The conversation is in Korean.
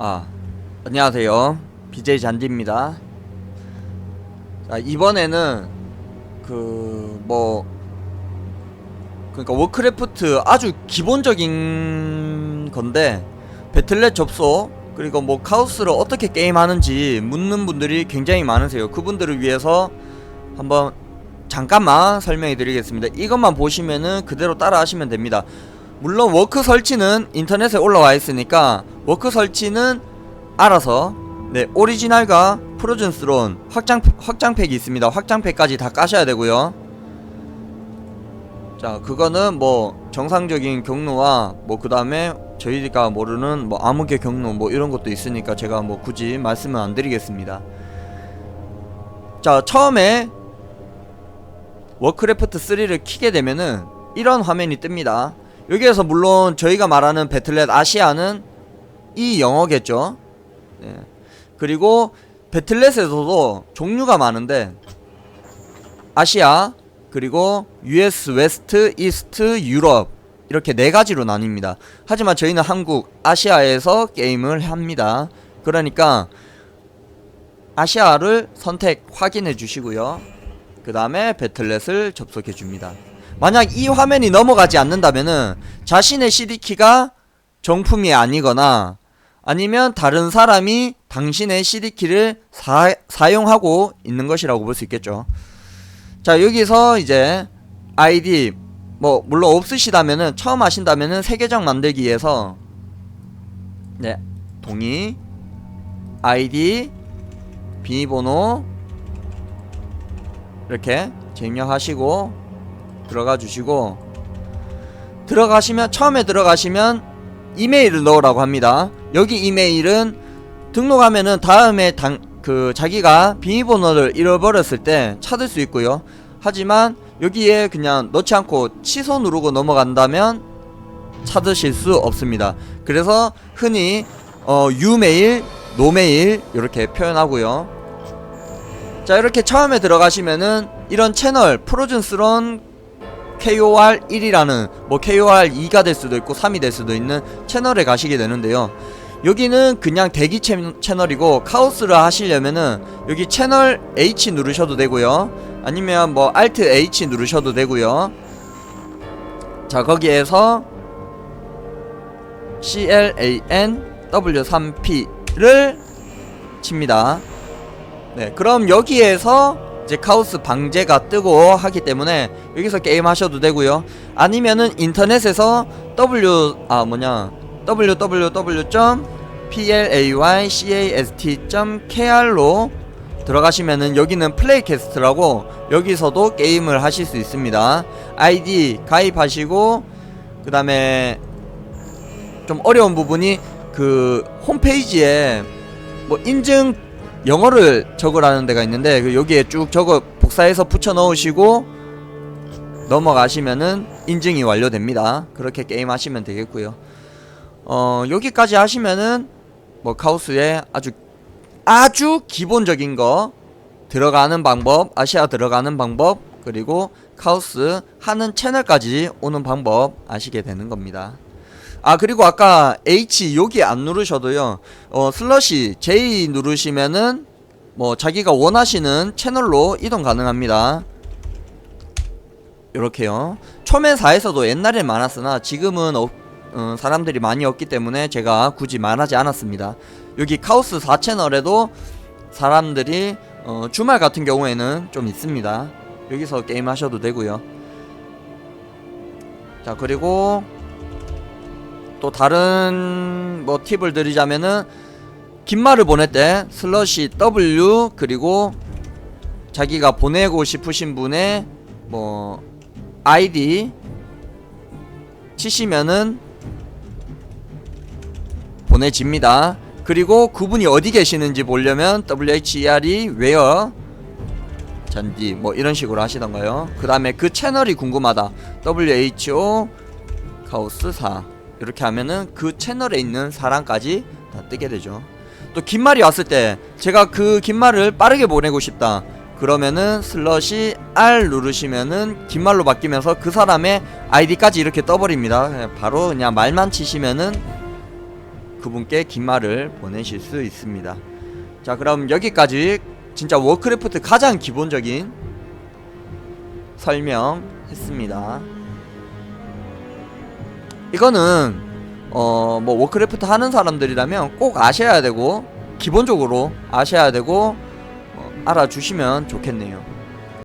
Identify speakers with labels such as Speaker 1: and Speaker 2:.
Speaker 1: 아 안녕하세요. BJ 잔디입니다. 자 이번에는 그 뭐 그러니까 워크래프트 아주 기본적인 건데 배틀넷 접속 그리고 뭐 카오스를 어떻게 게임하는지 묻는 분들이 굉장히 많으세요. 그분들을 위해서 한번 잠깐만 설명해 드리겠습니다. 이것만 보시면은 그대로 따라 하시면 됩니다 물론 워크 설치는 인터넷에 올라와 있으니까 워크 설치는 알아서 네 오리지널과 프로즌 스론 확장 확장팩이 있습니다. 확장팩까지 다 까셔야 되고요. 자 그거는 뭐 정상적인 경로와 뭐 그 다음에 저희가 모르는 뭐 암흑의 경로 뭐 이런 것도 있으니까 제가 뭐 굳이 말씀은 안 드리겠습니다. 자 처음에 워크래프트 3를 키게 되면은 이런 화면이 뜹니다. 여기에서 물론 저희가 말하는 배틀넷 아시아는 이 영어겠죠. 네. 그리고 배틀넷에서도 종류가 많은데 아시아 그리고 US 웨스트 이스트 유럽 이렇게 네 가지로 나뉩니다. 하지만 저희는 한국 아시아에서 게임을 합니다. 그러니까 아시아를 선택 확인해 주시고요. 그 다음에 배틀넷을 접속해 줍니다. 만약 이 화면이 넘어가지 않는다면은 자신의 CD키가 정품이 아니거나 아니면 다른 사람이 당신의 CD키를 사, 사용하고 있는 것이라고 볼 수 있겠죠. 자, 여기서 이제 아이디 뭐 물론 없으시다면은 처음 하신다면은 세 계정 만들기에서 네, 동의 아이디 비밀번호 이렇게 입력하시고 들어가 주시고 들어가시면 처음에 들어가시면 이메일을 넣으라고 합니다. 여기 이메일은 등록하면은 다음에 당, 그 자기가 비밀번호를 잃어버렸을 때 찾을 수 있고요. 하지만 여기에 그냥 넣지 않고 취소 누르고 넘어간다면 찾으실 수 없습니다. 그래서 흔히 어, 유메일, 노메일 이렇게 표현하고요. 자 이렇게 처음에 들어가시면은 이런 채널 프로즌스런 KOR 1이라는 뭐 KOR 2가 될 수도 있고 3이 될 수도 있는 채널에 가시게 되는데요. 여기는 그냥 대기 채, 채널이고 카오스를 하시려면은 여기 채널 H 누르셔도 되고요. 아니면 뭐 Alt H 누르셔도 되고요. 자 거기에서 CLAN W3P를 칩니다. 네, 그럼 여기에서 이제 카오스 방제가 뜨고 하기 때문에 여기서 게임 하셔도 되고요. 아니면은 인터넷에서 W 아 뭐냐 www.playcast.kr로 들어가시면은 여기는 플레이캐스트라고 여기서도 게임을 하실 수 있습니다. 아이디 가입하시고 그 다음에 좀 어려운 부분이 그 홈페이지에 뭐 인증 영어를 적으라는 데가 있는데 그 여기에 쭉 적어 복사해서 붙여 넣으시고 넘어가시면은 인증이 완료됩니다. 그렇게 게임 하시면 되겠고요. 어 여기까지 하시면은 뭐 카우스에 아주 아주 기본적인 거 들어가는 방법, 아시아 들어가는 방법, 그리고 카우스 하는 채널까지 오는 방법 아시게 되는 겁니다. 아 그리고 아까 H 여기 안 누르셔도요. 어 슬러시 J 누르시면은 뭐 자기가 원하시는 채널로 이동 가능합니다. 요렇게요. 초면 4에서도 옛날에 많았으나 지금은 어, 어, 사람들이 많이 없기 때문에 제가 굳이 말하지 않았습니다. 여기 카오스 4채널에도 사람들이 어, 주말 같은 경우에는 좀 있습니다. 여기서 게임 하셔도 되고요. 자 그리고 또 다른 뭐 팁을 드리자면은 긴 말을 보낼 때 슬러시 W 그리고 자기가 보내고 싶으신 분의 뭐 아이디 치시면은 보내집니다. 그리고 그분이 어디 계시는지 보려면 WHER이 where 잔디 뭐 이런 식으로 하시던가요. 그 다음에 그 채널이 궁금하다. WHO 카오스 4 이렇게 하면은 그 채널에 있는 사람까지 다 뜨게 되죠. 또 긴 말이 왔을 때 제가 그 긴 말을 빠르게 보내고 싶다. 그러면은 슬러시 R 누르시면은 긴 말로 바뀌면서 그 사람의 아이디까지 이렇게 떠버립니다. 그냥 바로 그냥 말만 치시면은 그분께 긴 말을 보내실 수 있습니다. 자, 그럼 여기까지 진짜 워크래프트 가장 기본적인 설명했습니다. 이거는 어 뭐 워크래프트 하는 사람들이라면 꼭 아셔야 되고 기본적으로 아셔야 되고 어, 알아주시면 좋겠네요.